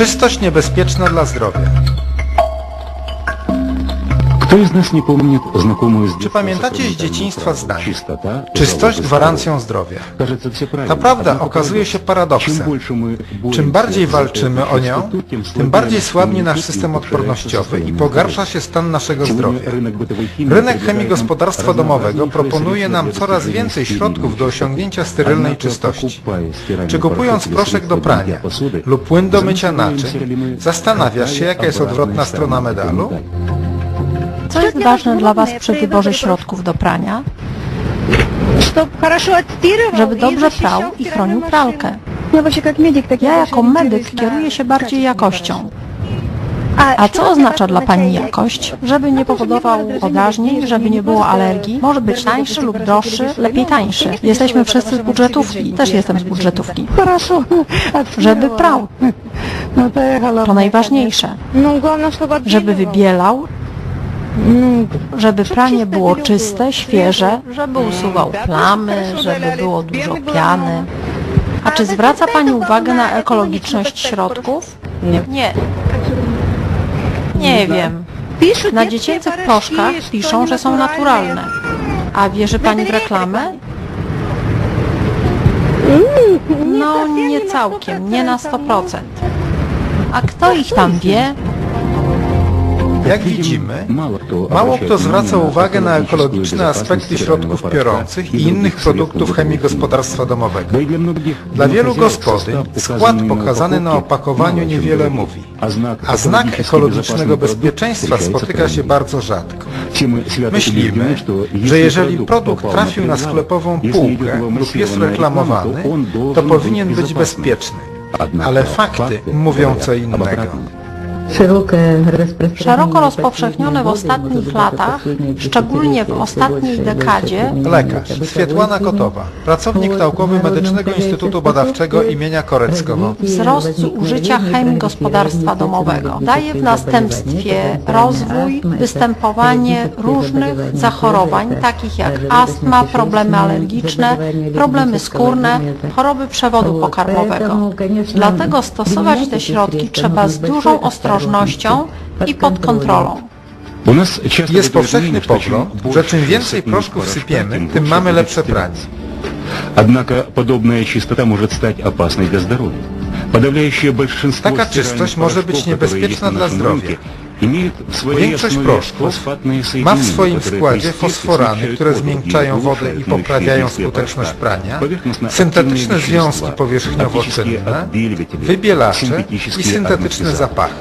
Czystość niebezpieczna dla zdrowia. Kto z nas nie Czy pamiętacie z dzieciństwa zdanie? Czystość gwarancją zdrowia. Ta prawda okazuje się paradoksem. Czym bardziej walczymy o nią, tym bardziej słabnie nasz system odpornościowy i pogarsza się stan naszego zdrowia. Rynek chemii gospodarstwa domowego proponuje nam coraz więcej środków do osiągnięcia sterylnej czystości. Czy kupując proszek do prania lub płyn do mycia naczyń, zastanawiasz się, jaka jest odwrotna strona medalu? Co jest ważne dla Was przy wyborze środków do prania? Żeby dobrze prał i chronił pralkę. Ja jako medyk kieruję się bardziej jakością. A co oznacza dla Pani jakość? Żeby nie powodował podażni, żeby nie było alergii. Może być tańszy lub droższy, lepiej tańszy. Jesteśmy wszyscy z budżetówki. Też jestem z budżetówki. Żeby prał. To najważniejsze. Żeby wybielał żeby pranie było czyste, świeże, żeby usuwał plamy, żeby było dużo piany. A czy zwraca Pani uwagę na ekologiczność środków? Nie. Nie wiem. Na dziecięcych proszkach piszą, że są naturalne. A wierzy Pani w reklamę? No, nie całkiem, nie na 100%. A kto ich tam wie? Jak widzimy, mało kto zwraca uwagę na ekologiczne aspekty środków piorących i innych produktów chemii gospodarstwa domowego. Dla wielu gospodyń skład pokazany na opakowaniu niewiele mówi, a znak ekologicznego bezpieczeństwa spotyka się bardzo rzadko. Myślimy, że jeżeli produkt trafił na sklepową półkę lub jest reklamowany, to powinien być bezpieczny. Ale fakty mówią co innego. Szeroko rozpowszechniony w ostatnich latach, szczególnie w ostatniej dekadzie, Lekarz Swietłana Kotowa, pracownik naukowy Medycznego Instytutu Badawczego imienia Koreckiego. wzrost zużycia chemii gospodarstwa domowego daje w następstwie rozwój, występowanie różnych zachorowań, takich jak astma, problemy alergiczne, problemy skórne, choroby przewodu pokarmowego. Dlatego stosować te środki trzeba z dużą ostrożnością i pod kontrolą. У нас часто Jest бытует powszechny мнение, что чем pogląd, że больше czym więcej сохнет proszków порошка, sypiemy, тем tym лучше mamy будет lepsze стирать. pranie. Однако подобная чистота может стать опасной для здоровья. Подавляющее большинство Taka стиральных czystość może być порошков, которые есть niebezpieczna на dla нашем zdrowia. рынке, имеют в своей Większość основе proszków фосфатные ma w соединения, swoim которые składzie при стирке fosforany, смягчают które воду и zmiękczają wodę i улучшают poprawiają действие skuteczność порошка. prania, Поверхностно-активные syntetyczne вещества, związki powierzchniowo-czynne, оптические отбеливатели, wybielacze синтетические i syntetyczne ароматизаторы. zapachy.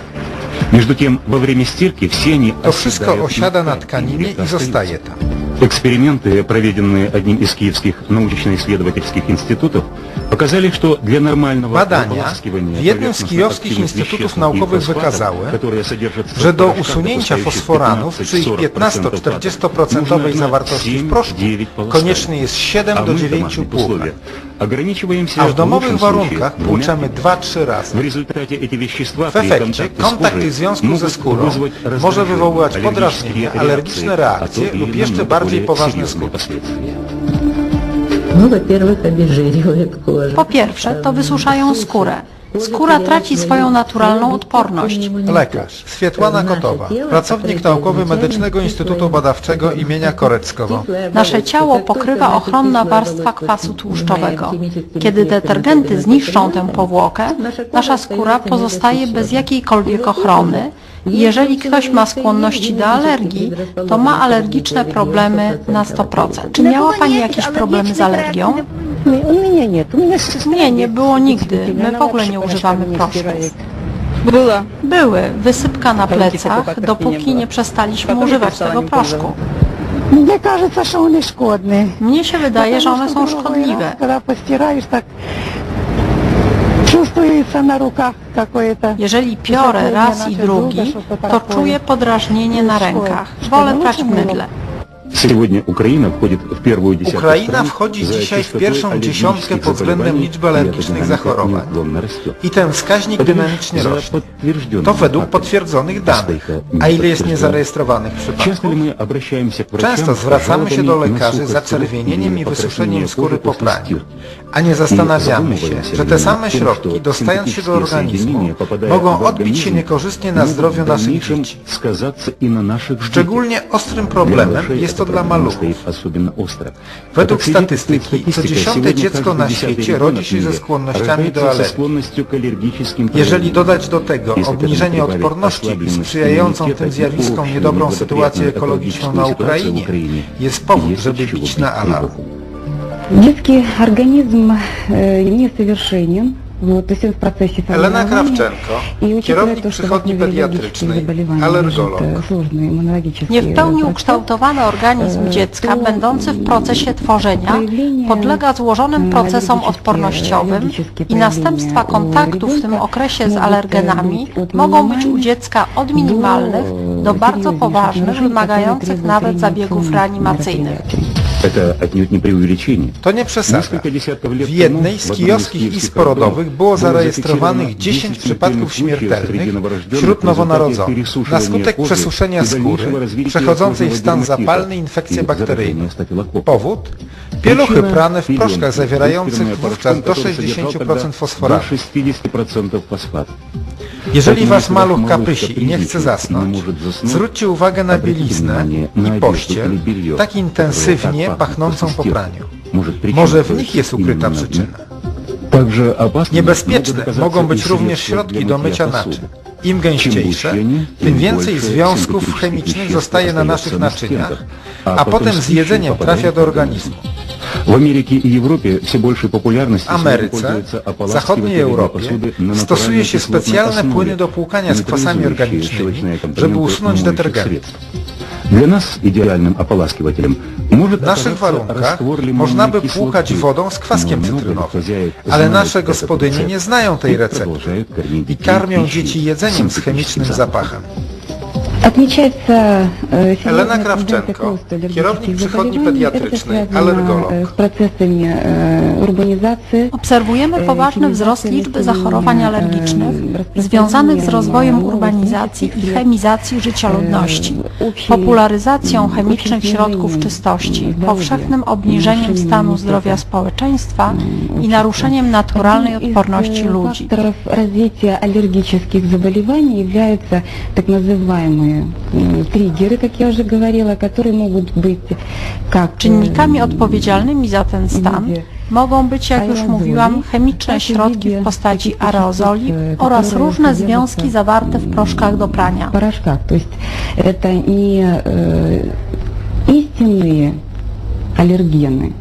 Между тем, во время стирки все они To wszystko osiada na tkaninie i zostaje tam. Эксперименты, проведенные одним из киевских научно-исследовательских институтов, показали, что для нормального Badania ополаскивания w jednym z kijowskich поверхностно-активных instytutów веществ и naukowych фосфатов, wykazały, которые содержатся в że do порошках, usunięcia допускающих fosforanów przy ich 15-40% 15-40% zawartości w proszku konieczny jest 7 А do мы в 9 домашних płókach, условиях ограничиваемся a w в domowych лучшем warunkach случае płuczemy двумя 2-3 razy. В результате эти вещества W при efekcie контакте с kontakt кожей tych związków ze могут skórą вызвать może раздражение, wywoływać аллергические podrażnienia, реакции, alergiczne а reakcje то и lub jeszcze намного bardziej более poważne серьезные skutki. Po pierwsze, to wysuszają skórę. Skóra traci swoją naturalną odporność. Lekarz Swietłana Kotowa, pracownik naukowy Medycznego Instytutu Badawczego imienia Koreckowo. Nasze ciało pokrywa ochronna warstwa kwasu tłuszczowego. Kiedy detergenty zniszczą tę powłokę, nasza skóra pozostaje bez jakiejkolwiek ochrony i jeżeli ktoś ma skłonności do alergii, to ma alergiczne problemy na 100%. Czy miała Pani jakieś problemy z alergią? У меня нет. У меня с- Nie, nie było nigdy. My w ogóle nie używamy proszków. Было. Były, wysypka na plecach, dopóki nie przestaliśmy używać tego proszku. Мне кажется, что он и шкодный. Mnie się wydaje, że one są Потому что другой szkodliwe. раз, Когда постираешь, так чувствуется на руках какое-то. Jeżeli piorę raz i drugi, to czuję podrażnienie na rękach. Wolę prać w mydle. Сегодня Украина входит в первую десятку Ukraina стран wchodzi за dzisiaj w частотой pierwszą аллергических dziesiątkę pod względem заболеваний, liczby и эта alergicznych динамика zachorowań. неуклонно растет. I ten wskaźnik Это dynamicznie за rośnie. подтвержденными To według фактами. potwierdzonych danych. A ile jest niezarejestrowanych Часто przypadków? ли мы обращаемся к врачам Często с zwracamy się do жалобами на lekarzy z сухость zaczerwienieniem или i wysuszeniem покраснение skóry кожи po после praniu. стирки. A nie zastanawiamy I się, zadumываемся że ли te мы same над тем, środki, что dostając się do синтетические organizmu, соединения, попадая mogą в odbić się организм, niekorzystnie na могут zdrowiu в naszych дальнейшем dzieci. сказаться и на наших детях. Szczególnie ostrym Для problemem малышей jest to эта dla проблема maluchów. стоит особенно остро. Według Как свидетельствует statystyki, co статистика, dziesiąte сегодня dziecko каждый na десятый świecie ребенок rodzi в się ze мире skłonnościami do рождается со alergii. skłonnością к аллергическим Jeżeli проявлениям. dodać do tego Jeśli obniżenie tego dodawać odporności i osłabienie sprzyjającą immunitetu tym i zjawiskom общую niedobrą niebлагоприятную sytuację ekologiczną na экологическую ситуацию в Ukrainie, Украине, jest powód, есть żeby от чего bić быть na alarm. тревогу. Детский организм э, несовершенен, W procesie Elena Krawczenko, kierownik przychodni pediatrycznej, alergolog. Nie w pełni ukształtowany organizm dziecka, będący w procesie tworzenia, podlega złożonym procesom odpornościowym i następstwa kontaktu w tym okresie z alergenami mogą być u dziecka od minimalnych do bardzo poważnych, wymagających nawet zabiegów reanimacyjnych. To nie przesada. W jednej z kijowskich izb porodowych było zarejestrowanych 10 przypadków śmiertelnych wśród nowonarodzonych na skutek przesuszenia skóry przechodzącej w stan zapalny infekcję bakteryjną. Powód? Pieluchy prane w proszkach zawierających wówczas do 60% fosforatu. Jeżeli wasz maluch kapysi i nie chce zasnąć, zwróćcie uwagę na bieliznę i pościel tak intensywnie pachnącą po praniu. Może w nich jest ukryta przyczyna. Niebezpieczne mogą być również środki do mycia naczyń. Im gęściejsze, tym więcej związków chemicznych zostaje na naszych naczyniach, a potem z jedzeniem trafia do organizmu. В Америке и Европе все большей популярностью W сегодня Ameryce, пользуются w ополаскиватели zachodniej для Europie посуды на stosuje się натуральной кислотной specjalne основе, płyny do płukania z kwasami нейтрализующие organicznymi, щелочные żeby компоненты usunąć моющих detergenty. средств. Для нас идеальным ополаскивателем может W naszych оказаться warunkach раствор лимонной można by кислоты, płukać wodą z kwaskiem но многие cytrynowym, хозяев ale знают nasze этот gospodynie рецепт nie znają tej и recepty продолжают кормить i детей karmią пищей dzieci jedzeniem z синтетическим chemicznym запахом. zapachem. Отмечается э, Елена серьезная Кравченко, тенденция к росту аллергических кierownik przychodni заболеваний. Это pediatrycznej, связано, alergolog. э, с процессами э, урбанизации, Obserwujemy poważny wzrost liczby zachorowań alergicznych związanych z rozwojem urbanizacji i chemizacji życia ludności, popularyzacją chemicznych środków czystości, powszechnym obniżeniem stanu zdrowia społeczeństwa i naruszeniem naturalnej Одним из, odporności э, ludzi. факторов развития аллергических заболеваний являются так называемые м, триггеры, как я уже говорила, которые могут быть как э, Czynnikami odpowiedzialnymi za ten stan mogą być, jak już aerozoli, mówiłam, chemiczne tak i środki w widzę postaci takie aerozoli środki, oraz które różne sodержатся związki zawarte w proszkach do prania. в порошках. То есть это не э, истинные аллергены,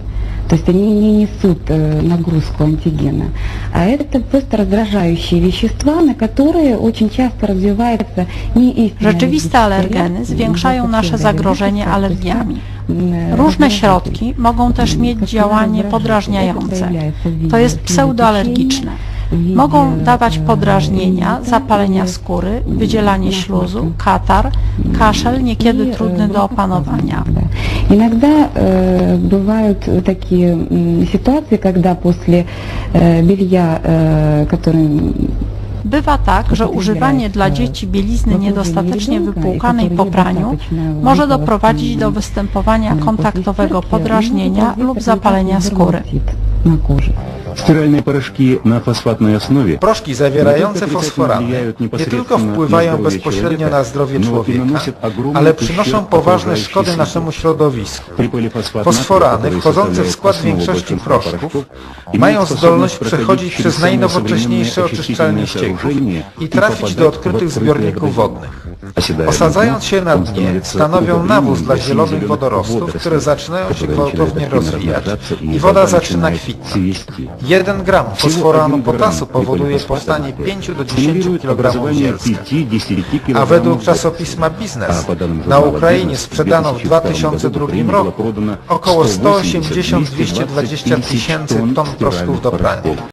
то есть они не несут э, нагрузку антигена, а это просто раздражающие вещества, на которые очень часто развивается неистинная Rzeczywiste аллергическая alergeny реакция, zwiększają инфекция nasze zagrożenie аллергическая, то есть, alergiami. м, Różne раздражитель. środki mogą też mieć działanie podrażniające. To jest pseudoalergiczne. Mogą dawać podrażnienia, zapalenia skóry, wydzielanie śluzu, katar, kaszel, niekiedy И, э, trudny do вроде opanowania. да. Иногда э, бывают такие м, ситуации, когда после э, белья, э, который Bywa tak, że używanie dla dzieci bielizny niedostatecznie wypłukanej po praniu może doprowadzić do występowania kontaktowego podrażnienia lub zapalenia skóry. на коже. Стиральные порошки на фосфатной основе Proszki zawierające fosforany nie tylko wpływają bezpośrednio na zdrowie człowieka, ale przynoszą poważne szkody naszemu środowisku. Fosforany, wchodzące w skład większości proszków, mają zdolność przechodzić przez najnowocześniejsze oczyszczalnie ścieków i trafić do odkrytych zbiorników wodnych. Osadzając się na dnie, stanowią nawóz dla zielonych wodorostów, które zaczynają się gwałtownie rozwijać i woda zaczyna kwitnąć. 1 gram fosforanu potasu powoduje powstanie 5 do 10 kg zielska. A według czasopisma Biznes na Ukrainie sprzedano w 2002 roku około 180-220 tysięcy ton proszków do prania.